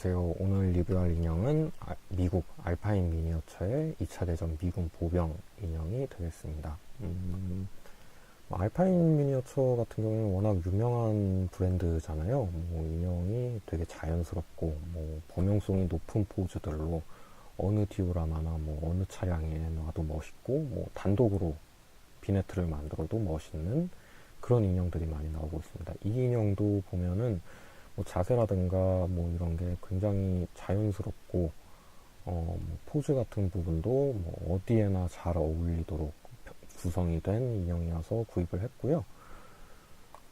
안녕하세요. 오늘 리뷰할 인형은 아- 미국 알파인 미니어처의 2차 대전 미군 보병 인형이 되겠습니다. 음, 뭐 알파인 미니어처 같은 경우에는 워낙 유명한 브랜드잖아요. 뭐 인형이 되게 자연스럽고 뭐 범용성이 높은 포즈들로 어느 디오라마나 뭐 어느 차량에 놔도 멋있고 뭐 단독으로 비네트를 만들어도 멋있는 그런 인형들이 많이 나오고 있습니다. 이 인형도 보면은 뭐 자세라든가 뭐 이런 게 굉장히 자연스럽고 어, 뭐 포즈 같은 부분도 뭐 어디에나 잘 어울리도록 구성이 된 인형이어서 구입을 했고요.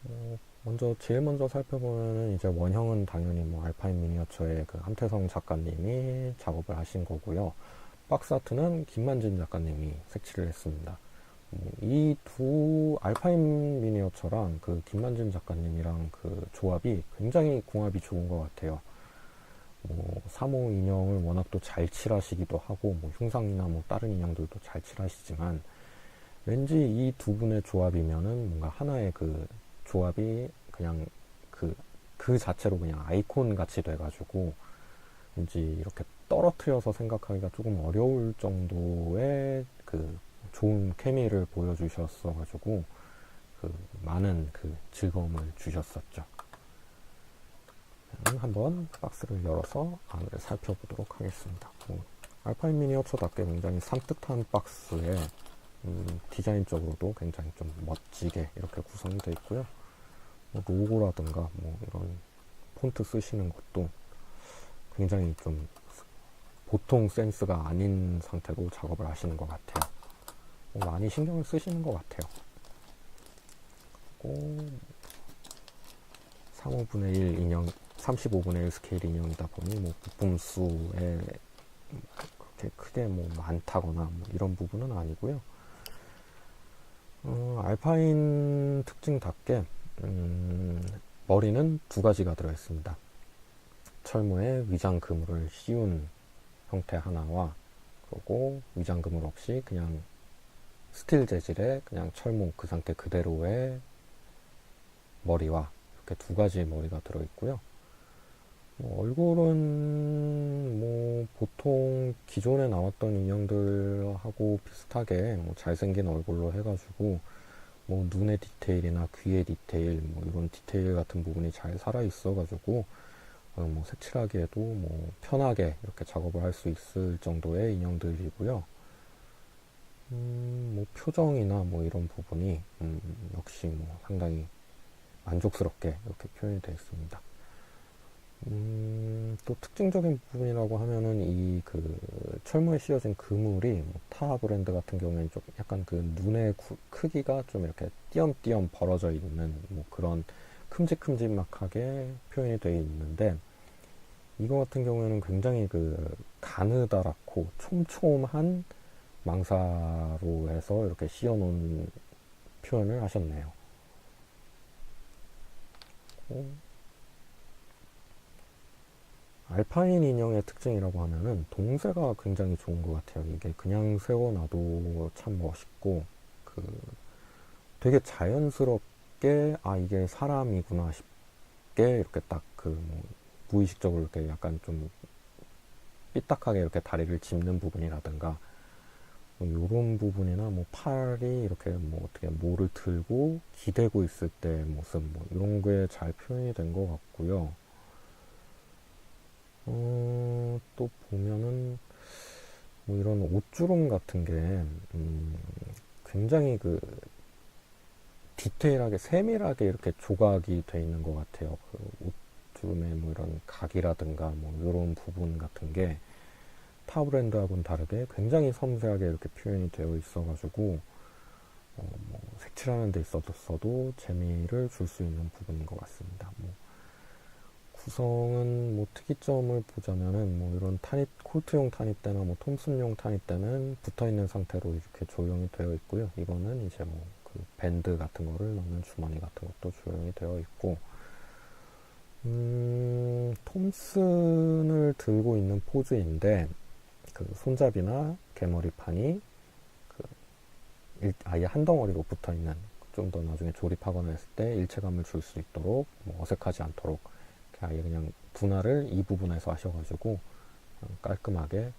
어, 먼저 제일 먼저 살펴보면은 이제 원형은 당연히 뭐 알파인 미니어처의 그 함태성 작가님이 작업을 하신 거고요. 박스 아트는 김만진 작가님이 색칠을 했습니다. 이 두 알파인 미니어처랑 그 김만진 작가님이랑 그 조합이 굉장히 궁합이 좋은 것 같아요. 뭐 사모 인형을 워낙 또 잘 칠하시기도 하고 뭐 흉상이나 뭐 다른 인형들도 잘 칠하시지만 왠지 이 두 분의 조합이면은 뭔가 하나의 그 조합이 그냥 그, 그 자체로 그냥 아이콘 같이 돼가지고 왠지 이렇게 떨어뜨려서 생각하기가 조금 어려울 정도의 그 좋은 케미를 보여주셨어가지고 그 많은 그 즐거움을 주셨었죠. 한번 박스를 열어서 안을 살펴보도록 하겠습니다. 뭐, 알파인 미니어처답게 굉장히 산뜻한 박스에 음, 디자인적으로도 굉장히 좀 멋지게 이렇게 구성이 되어 있고요. 뭐 로고라든가 뭐 이런 폰트 쓰시는 것도 굉장히 좀 보통 센스가 아닌 상태로 작업을 하시는 것 같아요. 뭐 많이 신경을 쓰시는 것 같아요. 그리고 35분의 1 인형, 35분의 1 스케일 인형이다 보니 뭐 부품 수에 그렇게 크게 뭐 많다거나 뭐 이런 부분은 아니고요. 어, 알파인 특징답게 음, 머리는 두 가지가 들어있습니다. 철무에 위장 그물을 씌운 형태 하나와 그리고 위장 그물 없이 그냥 스틸 재질의 그냥 철무 그 상태 그대로의 머리와 이렇게 두 가지 머리가 들어있고요. 뭐 얼굴은 뭐 보통 기존에 나왔던 인형들하고 비슷하게 뭐 잘생긴 얼굴로 해가지고 뭐 눈의 디테일이나 귀의 디테일 뭐 이런 디테일 같은 부분이 잘 살아 있어가지고 어, 뭐 색칠하기에도 뭐 편하게 이렇게 작업을 할 수 있을 정도의 인형들이고요. 음, 뭐 표정이나 뭐 이런 부분이 음, 역시 뭐 상당히 만족스럽게 이렇게 표현이 되어 있습니다. 음, 또 특징적인 부분이라고 하면은 이 그 철무에 씌워진 그물이 뭐 타 브랜드 같은 경우에는 좀 약간 그 눈의 구, 크기가 좀 이렇게 띄엄띄엄 벌어져 있는 뭐 그런 큼직큼직하게 표현이 되어 있는데 이거 같은 경우에는 굉장히 그 가느다랗고 촘촘한 망사로 해서 이렇게 씌워놓은 표현을 하셨네요. 알파인 인형의 특징이라고 하면은 동세가 굉장히 좋은 것 같아요. 이게 그냥 세워놔도 참 멋있고 그 되게 자연스럽게 아 이게 사람이구나 싶게 이렇게 딱 그 뭐 무의식적으로 이렇게 약간 좀 삐딱하게 이렇게 다리를 짚는 부분이라든가 뭐 이런 부분이나 뭐 팔이 이렇게 뭐 어떻게 모를 들고 기대고 있을 때 모습 뭐 이런 게 잘 표현이 된 것 같고요. 어, 또 보면은 뭐 이런 옷주름 같은 게 음, 굉장히 그 디테일하게 세밀하게 이렇게 조각이 돼 있는 것 같아요. 그 옷주름의 뭐 이런 각이라든가 뭐 이런 부분 같은 게 타 브랜드하고는 다르게 굉장히 섬세하게 이렇게 표현이 되어 있어가지고 어, 뭐 색칠하는 데 있어서도 재미를 줄 수 있는 부분인 것 같습니다. 뭐 구성은 뭐 특이점을 보자면은 뭐 이런 타닛 콜트용 타닛대나 뭐 톰슨용 타닛대는 붙어 있는 상태로 이렇게 조형이 되어 있고요. 이거는 이제 뭐 그 밴드 같은 거를 넣는 주머니 같은 것도 조형이 되어 있고 음, 톰슨을 들고 있는 포즈인데 그 손잡이나 개머리판이 그 일, 아예 한 덩어리로 붙어 있는 좀 더 나중에 조립하거나 했을 때 일체감을 줄 수 있도록 뭐 어색하지 않도록 아예 그냥 분할을 이 부분에서 하셔가지고 깔끔하게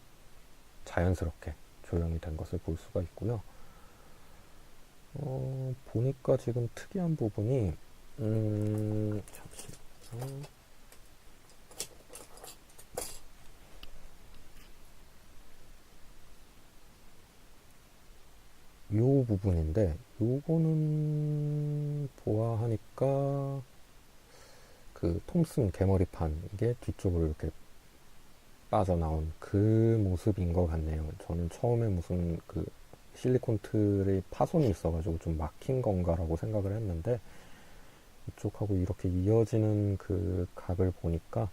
자연스럽게 조형이 된 것을 볼 수가 있고요. 어, 보니까 지금 특이한 부분이 음, 잠시만 요. 요 부분인데 요거는 보아하니까 그 톰슨 개머리판 이게 뒤쪽으로 이렇게 빠져나온 그 모습인 것 같네요. 저는 처음에 무슨 그 실리콘 틀의 파손이 있어가지고 좀 막힌 건가라고 생각을 했는데 이쪽하고 이렇게 이어지는 그 각을 보니까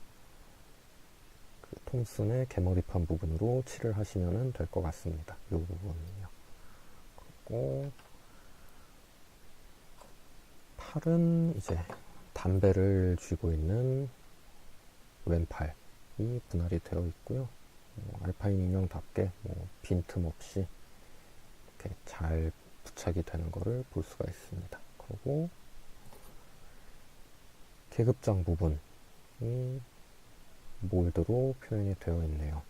그 톰슨의 개머리판 부분으로 칠을 하시면 될 것 같습니다. 이 부분 그리고 팔은 이제 담배를 쥐고 있는 왼팔이 분할이 되어 있고요. 뭐 알파인 인형답게 뭐 빈틈 없이 이렇게 잘 부착이 되는 것을 볼 수가 있습니다. 그리고 계급장 부분이 몰드로 표현이 되어 있네요.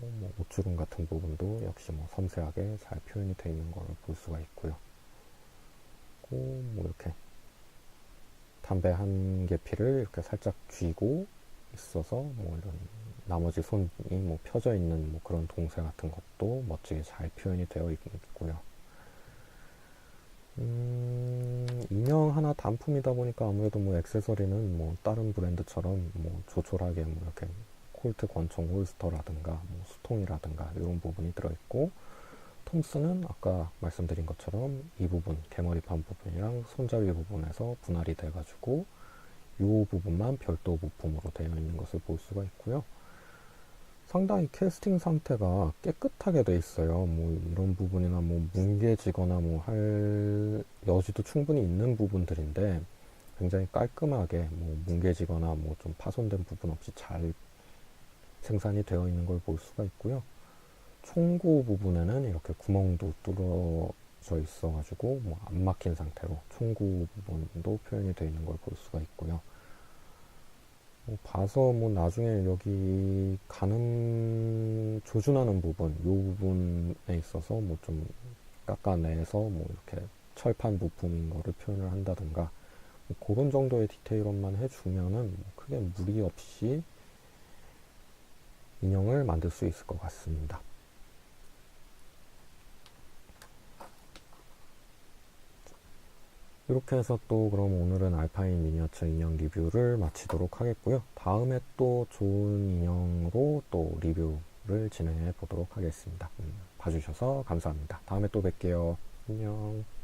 뭐 옷주름 같은 부분도 역시 뭐 섬세하게 잘 표현이 되어 있는 것을 볼 수가 있고요. 뭐 이렇게 담배 한 개 피를 이렇게 살짝 쥐고 있어서 뭐 이런 나머지 손이 뭐 펴져 있는 뭐 그런 동세 같은 것도 멋지게 잘 표현이 되어 있고요. 음, 인형 하나 단품이다 보니까 아무래도 뭐 액세서리는 뭐 다른 브랜드처럼 뭐 조촐하게 뭐 이렇게 콜트 권총 홀스터라든가 뭐 수통이라든가 이런 부분이 들어있고 톰스는 아까 말씀드린 것처럼 이 부분 개머리판 부분이랑 손잡이 부분에서 분할이 돼가지고 이 부분만 별도 부품으로 되어 있는 것을 볼 수가 있고요. 상당히 캐스팅 상태가 깨끗하게 돼 있어요. 뭐 이런 부분이나 뭐 뭉개지거나 뭐 할 여지도 충분히 있는 부분들인데 굉장히 깔끔하게 뭐 뭉개지거나 뭐 좀 파손된 부분 없이 잘 생산이 되어 있는 걸 볼 수가 있고요. 총구 부분에는 이렇게 구멍도 뚫어져 있어가지고 뭐 안 막힌 상태로 총구 부분도 표현이 되어 있는 걸 볼 수가 있고요. 뭐 봐서 뭐 나중에 여기 가늠 조준하는 부분, 요 부분에 있어서 뭐 좀 깎아내서 뭐 이렇게 철판 부품인 거를 표현을 한다든가 뭐 그런 정도의 디테일업만 해주면은 뭐 크게 무리 없이 인형을 만들 수 있을 것 같습니다. 이렇게 해서 또 그럼 오늘은 알파인 미니어처 인형 리뷰를 마치도록 하겠고요. 다음에 또 좋은 인형으로 또 리뷰를 진행해 보도록 하겠습니다. 음, 봐주셔서 감사합니다. 다음에 또 뵐게요. 안녕.